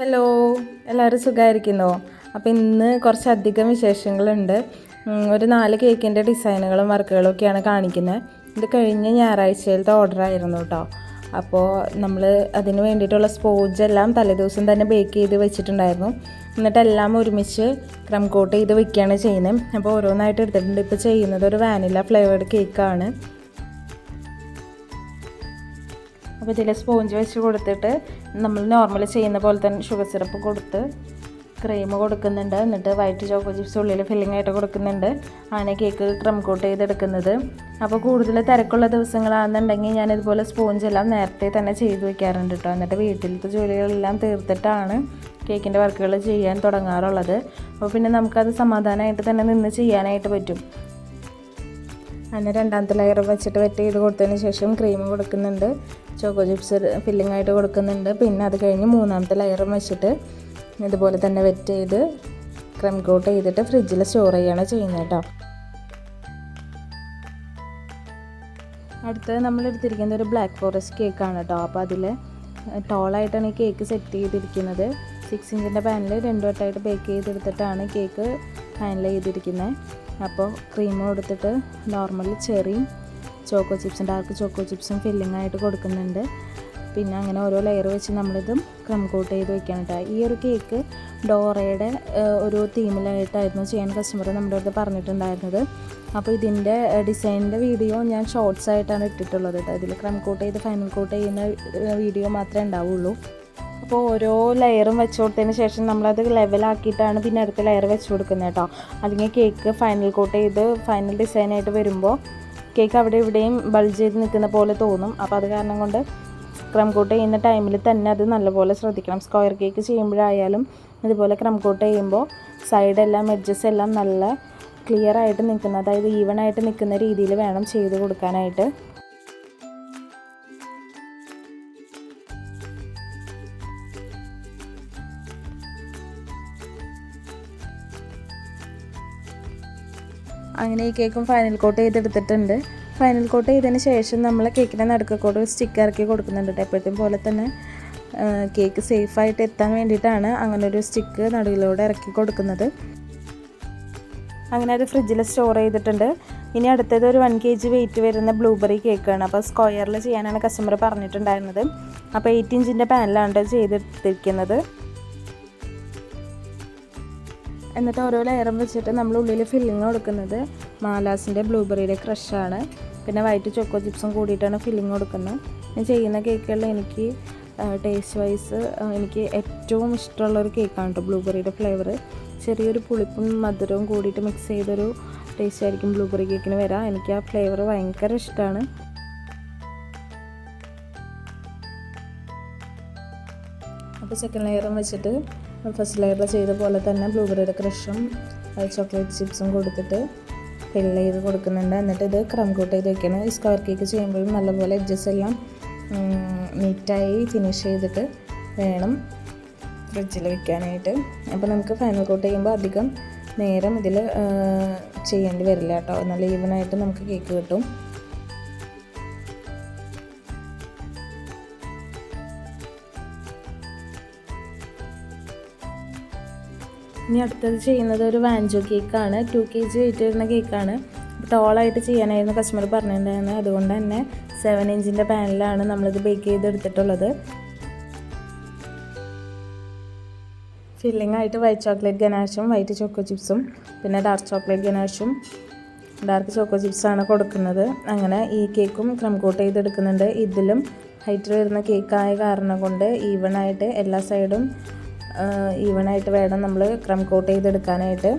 Hello എല്ലാവരും സുഖമായിരിക്കുന്നോ അപ്പോൾ ഇന്ന് കുറച്ചധികം വിശേഷങ്ങളുണ്ട്. ഒരു നാല് കേക്കിന്റെ ഡിസൈനുകളും വർക്കുകളും ഒക്കെയാണ് കാണിക്കുന്നത് ഇത് കഴിഞ്ഞ ഞായറാഴ്ചയിലത്തെ ഓർഡർ ആയിരുന്നു കേട്ടോ അപ്പോൾ നമ്മൾ അതിന് വേണ്ടിയിട്ടുള്ള സ്പോഞ്ച് എല്ലാം തലേദിവസം തന്നെ ബേക്ക് ചെയ്ത് വെച്ചിട്ടുണ്ടായിരുന്നു. എന്നിട്ട് എല്ലാം ഒരുമിച്ച് ക്രം കോട്ട് ചെയ്ത് വെക്കുകയാണ് ചെയ്യുന്നത് അപ്പോൾ ഓരോന്നായിട്ട് എടുത്തിട്ടുണ്ട്. ഇപ്പോൾ ചെയ്യുന്നത് ഒരു വാനില ഫ്ലേവേർഡ് കേക്കാണ് അപ്പോൾ ഇതിൽ സ്പോഞ്ച് വെച്ച് കൊടുത്തിട്ട് നമ്മൾ നോർമൽ ചെയ്യുന്ന പോലെ തന്നെ ഷുഗർ സിറപ്പ് കൊടുത്ത് ക്രീം കൊടുക്കുന്നുണ്ട്. എന്നിട്ട് വൈറ്റ് ചോക്കോ ചിപ്സ് ഉള്ളിൽ ഫില്ലിംഗ് ആയിട്ട് കൊടുക്കുന്നുണ്ട്. അങ്ങനെ കേക്ക് ക്രം കോട്ട് ചെയ്തെടുക്കുന്നത്. അപ്പോൾ കൂടുതൽ തിരക്കുള്ള ദിവസങ്ങളാണെന്നുണ്ടെങ്കിൽ ഞാൻ ഇതുപോലെ സ്പോഞ്ച് എല്ലാം നേരത്തെ തന്നെ ചെയ്തു വെക്കാറുണ്ട് കേട്ടോ എന്നിട്ട് വീട്ടിലത്തെ ജോലികളെല്ലാം തീർത്തിട്ടാണ് കേക്കിന്റെ വർക്കുകൾ ചെയ്യാൻ തുടങ്ങാറുള്ളത്. അപ്പോൾ പിന്നെ നമുക്കത് സമാധാനമായിട്ട് തന്നെ നിന്ന് ചെയ്യാനായിട്ട് പറ്റും. അങ്ങനെ രണ്ടാമത്തെ ലെയർ വെച്ചിട്ട് വെറ്റ് ചെയ്ത് കൊടുത്തതിന് ശേഷം ക്രീം കൊടുക്കുന്നുണ്ട്. ചോക്കോ ചിപ്സ് ഫില്ലിംഗ് ആയിട്ട് കൊടുക്കുന്നുണ്ട്. പിന്നെ അത് കഴിഞ്ഞ് മൂന്നാമത്തെ ലെയറും വെച്ചിട്ട് ഇതുപോലെ തന്നെ വെറ്റ് ചെയ്ത് ക്രം കോട്ട് ചെയ്തിട്ട് ഫ്രിഡ്ജിൽ സ്റ്റോർ ചെയ്യുകയാണ് ചെയ്യുന്നത് കേട്ടോ അടുത്തത് നമ്മൾ എടുത്തിരിക്കുന്നത് ഒരു ബ്ലാക്ക് ഫോറസ്റ്റ് കേക്ക് ആണ് കേട്ടോ അപ്പോൾ അതിൽ ടോളായിട്ടാണ് ഈ കേക്ക് സെറ്റ് ചെയ്തിരിക്കുന്നത്. സിക്സ് ഇഞ്ചിന്റെ പാനിൽ രണ്ടു വട്ടമായിട്ട് ബേക്ക് ചെയ്തെടുത്തിട്ടാണ് കേക്ക് ഹാൻഡിൽ ചെയ്തിരിക്കുന്നത്. അപ്പോൾ ക്രീം കൊടുത്തിട്ട് നോർമൽ ചെറിയും ചോക്കോ ചിപ്സും ഡാർക്ക് ചോക്കോ ചിപ്സും ഫില്ലിംഗ് ആയിട്ട് കൊടുക്കുന്നുണ്ട്. പിന്നെ അങ്ങനെ ഓരോ ലെയർ വെച്ച് നമ്മളിതും ക്രം കോട്ട് ചെയ്ത് വെക്കണം കേട്ടോ ഈ ഒരു കേക്ക് ഡോറയുടെ ഒരു തീമിലായിട്ടായിരുന്നു ചെയ്യാൻ കസ്റ്റമർ നമ്മുടെ അടുത്ത് പറഞ്ഞിട്ടുണ്ടായിരുന്നത്. അപ്പോൾ ഇതിന്റെ ഡിസൈനിന്റെ വീഡിയോ ഞാൻ ഷോർട്സ് ആയിട്ടാണ് ഇട്ടിട്ടുള്ളത് കേട്ടോ ഇതിൽ ക്രം കോട്ട് ചെയ്ത് ഫൈനൽ കോട്ട് ചെയ്യുന്ന വീഡിയോ മാത്രമേ ഉണ്ടാവുള്ളൂ. അപ്പോൾ ഓരോ ലെയറും വെച്ച് കൊടുത്തതിന് ശേഷം നമ്മളത് ലെവലാക്കിയിട്ടാണ് പിന്നെ അടുത്ത ലെയർ വെച്ച് കൊടുക്കുന്നത് കേട്ടോ അല്ലെങ്കിൽ കേക്ക് ഫൈനൽ കോട്ട് ചെയ്ത് ഫൈനൽ ഡിസൈനായിട്ട് വരുമ്പോൾ കേക്ക് അവിടെ ഇവിടെയും ബൾജ് ചെയ്ത് നിൽക്കുന്ന പോലെ തോന്നും. അപ്പോൾ അത് കാരണം കൊണ്ട് ക്രം കോട്ട് ചെയ്യുന്ന ടൈമിൽ തന്നെ അത് നല്ലപോലെ ശ്രദ്ധിക്കണം. സ്ക്വയർ കേക്ക് ചെയ്യുമ്പോഴായാലും ഇതുപോലെ ക്രം കോട്ട് ചെയ്യുമ്പോൾ സൈഡെല്ലാം എഡ്ജസ് എല്ലാം നല്ല ക്ലിയർ ആയിട്ട് നിൽക്കുന്ന അതായത് ഈവൺ ആയിട്ട് നിൽക്കുന്ന രീതിയിൽ വേണം ചെയ്ത് കൊടുക്കാനായിട്ട്. അങ്ങനെ ഈ കേക്കും ഫൈനൽ കോട്ട് ചെയ്തെടുത്തിട്ടുണ്ട് ഫൈനൽ കോട്ട് ചെയ്തതിന് ശേഷം നമ്മൾ കേക്കിന്റെ നടുക്കോട്ട് സ്റ്റിക്ക് ഇറക്കി കൊടുക്കുന്നുണ്ട് കേട്ടോ എപ്പോഴത്തെ പോലെ തന്നെ കേക്ക് സേഫായിട്ട് എത്താൻ വേണ്ടിയിട്ടാണ് അങ്ങനെ ഒരു സ്റ്റിക്ക് നടുവിലൂടെ ഇറക്കി കൊടുക്കുന്നത്. അങ്ങനെ അത് ഫ്രിഡ്ജിൽ സ്റ്റോർ ചെയ്തിട്ടുണ്ട്. ഇനി അടുത്തത് ഒരു വൺ കെ ജി വെയിറ്റ് വരുന്ന ബ്ലൂബെറി കേക്കാണ് അപ്പോൾ സ്ക്വയറിൽ ചെയ്യാനാണ് കസ്റ്റമർ പറഞ്ഞിട്ടുണ്ടായിരുന്നത്. അപ്പോൾ എയ്റ്റ് ഇഞ്ചിന്റെ പാനലാണ് ചെയ്തെടുത്തിരിക്കുന്നത് എന്നിട്ട് ഓരോ ലെയറും വെച്ചിട്ട് നമ്മൾ ഉള്ളിൽ ഫില്ലിങ് കൊടുക്കുന്നത് മാലാസിന്റെ ബ്ലൂബെറിയുടെ ക്രഷാണ് പിന്നെ വൈറ്റ് ചോക്കോ ചിപ്സും കൂടിയിട്ടാണ് ഫില്ലിങ് കൊടുക്കുന്നത്. ഞാൻ ചെയ്യുന്ന കേക്കുകളിൽ എനിക്ക് ടേസ്റ്റ് വൈസ് എനിക്ക് ഏറ്റവും ഇഷ്ടമുള്ള ഒരു കേക്കാണ് കേട്ടോ ബ്ലൂബെറിയുടെ ഫ്ലേവർ ചെറിയൊരു പുളിപ്പും മധുരവും കൂടിയിട്ട് മിക്സ് ചെയ്തൊരു ടേസ്റ്റ് ആയിരിക്കും ബ്ലൂബെറി കേക്കിന് വരാം. എനിക്ക് ആ ഫ്ലേവർ ഭയങ്കര ഇഷ്ടമാണ് അപ്പോൾ സെക്കൻഡ് ലെയറും വെച്ചിട്ട് ഫസ്റ്റ് ലെയറിൽ ചെയ്ത പോലെ തന്നെ ബ്ലൂബെറിയുടെ ക്രഷും ചോക്ലേറ്റ് ചിപ്സും കൊടുത്തിട്ട് ഫിൽ ചെയ്ത് കൊടുക്കുന്നുണ്ട്. എന്നിട്ട് ഇത് ക്രം കൂട്ട് ചെയ്ത് വെക്കണം. ഈ സ്ക്വയർ കേക്ക് ചെയ്യുമ്പോഴും നല്ലപോലെ എഡ്ജസ് എല്ലാം നീറ്റായി ഫിനിഷ് ചെയ്തിട്ട് വേണം ഫ്രിഡ്ജിൽ വെക്കാനായിട്ട്. അപ്പോൾ നമുക്ക് ഫൈനൽ കോട്ട് ചെയ്യുമ്പോൾ അധികം നേരം ഇതിൽ ചെയ്യേണ്ടി വരില്ല കേട്ടോ. നല്ല ഈവനായിട്ട് നമുക്ക് കേക്ക് കിട്ടും. ഇനി അടുത്തത് ചെയ്യുന്നത് ഒരു വാഞ്ചോ കേക്കാണ്. ടു കെ ജി വെയിറ്റ് വരുന്ന കേക്കാണ്. ടോളായിട്ട് ചെയ്യാനായിരുന്നു കസ്റ്റമർ പറഞ്ഞിട്ടുണ്ടായിരുന്നത്. അതുകൊണ്ട് തന്നെ സെവൻ ഇഞ്ചിന്റെ പാനിലാണ് നമ്മളിത് ബേക്ക് ചെയ്തെടുത്തിട്ടുള്ളത്. ഫില്ലിംഗ് ആയിട്ട് വൈറ്റ് ചോക്ലേറ്റ് ഗനാഷും വൈറ്റ് ചോക്കോ ചിപ്സും പിന്നെ ഡാർക്ക് ചോക്ലേറ്റ് ഗനാഷും ഡാർക്ക് ചോക്കോ ചിപ്സാണ് കൊടുക്കുന്നത്. അങ്ങനെ ഈ കേക്കും ക്രം കോട്ട് ചെയ്തെടുക്കുന്നുണ്ട്. ഇതിലും ഹൈറ്റിൽ വരുന്ന കേക്കായ കാരണം കൊണ്ട് ഈവൺ ആയിട്ട് എല്ലാ സൈഡും ഈവണായിട്ട് വേണം നമ്മൾ ക്രം കോട്ട് ചെയ്തെടുക്കാനായിട്ട്.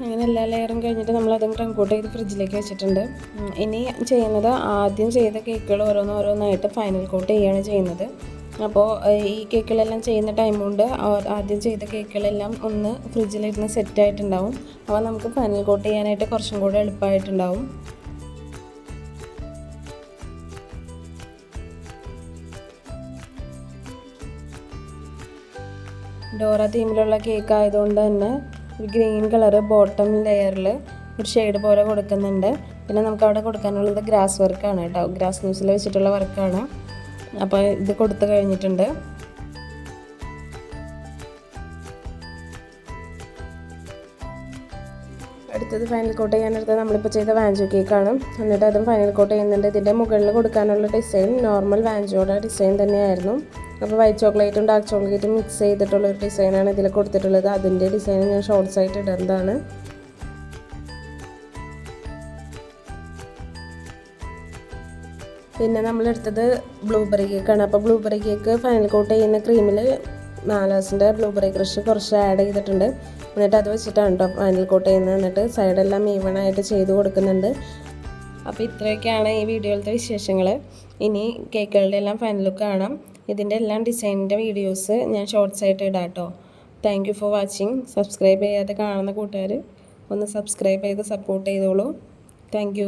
അങ്ങനെ എല്ലാ ലെയറും കഴിഞ്ഞിട്ട് നമ്മൾ അതും ക്രംകോട്ട് ചെയ്ത് ഫ്രിഡ്ജിലേക്ക് വെച്ചിട്ടുണ്ട്. ഇനി ചെയ്യുന്നത് ആദ്യം ചെയ്ത കേക്കുകൾ ഓരോന്നോരോന്നായിട്ട് ഫൈനൽ കോട്ട് ചെയ്യുകയാണ് ചെയ്യുന്നത്. അപ്പോൾ ഈ കേക്കുകളെല്ലാം ചെയ്യുന്ന ടൈം കൊണ്ട് ആദ്യം ചെയ്ത കേക്കുകളെല്ലാം ഒന്ന് ഫ്രിഡ്ജിലിരുന്ന് സെറ്റ് ആയിട്ടുണ്ടാവും. അപ്പോൾ നമുക്ക് ഫൈനൽ കോട്ട് ചെയ്യാനായിട്ട് കുറച്ചും കൂടെ എളുപ്പമായിട്ടുണ്ടാവും. ഡോറ തീമിലുള്ള കേക്ക് ആയതുകൊണ്ട് തന്നെ ഒരു ഗ്രീൻ കളറ് ബോട്ടം ലെയറിൽ ഒരു ഷെയ്ഡ് പോലെ കൊടുക്കുന്നുണ്ട്. പിന്നെ നമുക്ക് അവിടെ കൊടുക്കാനുള്ളത് ഗ്രാസ് വർക്കാണ് കേട്ടോ. ഗ്രാസ് ന്യൂസിൽ വെച്ചിട്ടുള്ള വർക്കാണ്. അപ്പോൾ ഇത് കൊടുത്തു കഴിഞ്ഞിട്ടുണ്ട്. അടുത്തത് ഫൈനൽ കോട്ട് ചെയ്യാനെടുത്തത് നമ്മളിപ്പോൾ ചെയ്ത വാഞ്ചോ കേക്കാണ് എന്നിട്ട് അതും ഫൈനൽ കോട്ട് ചെയ്യുന്നുണ്ട്. ഇതിന്റെ മുകളിൽ കൊടുക്കാനുള്ള ഡിസൈൻ നോർമൽ വാഞ്ചോയുടെ ഡിസൈൻ തന്നെയായിരുന്നു. അപ്പോൾ വൈറ്റ് ചോക്ലേറ്റും ഡാർക്ക് ചോക്ലേറ്റും മിക്സ് ചെയ്തിട്ടുള്ള ഒരു ഡിസൈനാണ് ഇതിൽ കൊടുത്തിട്ടുള്ളത്. അതിന്റെ ഡിസൈൻ ഞാൻ ഷോർട്ട്സ് ആയിട്ട് ഇടുന്നതാണ് പിന്നെ നമ്മളെടുത്തത് ബ്ലൂബെറി കേക്കാണ് അപ്പോൾ ബ്ലൂബെറി കേക്ക് ഫൈനൽ കോട്ട് ചെയ്യുന്ന ക്രീമിൽ മാലാസിന്റെ ബ്ലൂബെറി ക്രഷ് കുറച്ച് ആഡ് ചെയ്തിട്ടുണ്ട്. എന്നിട്ട് അത് വെച്ചിട്ടാണ് കേട്ടോ ഫൈനൽ കോട്ട് ചെയ്യുന്നത്. എന്നിട്ട് സൈഡെല്ലാം ഈവൺ ആയിട്ട് ചെയ്ത് കൊടുക്കുന്നുണ്ട്. അപ്പോൾ ഇത്രയൊക്കെയാണ് ഈ വീഡിയോയിലത്തെ വിശേഷങ്ങൾ ഇനി കേക്കുകളുടെ എല്ലാം ഫൈനൽ കാണാം. ഇതിന്റെ എല്ലാം ഡിസൈനിന്റെ വീഡിയോസ് ഞാൻ ഷോർട്സ് ആയിട്ട് ഇടാം കേട്ടോ thank you for watching subscribe ചെയ്യാതെ കാണുന്ന കൂട്ടുകാർ ഒന്ന് സബ്സ്ക്രൈബ് ചെയ്ത് സപ്പോർട്ട് ചെയ്തോളൂ. താങ്ക്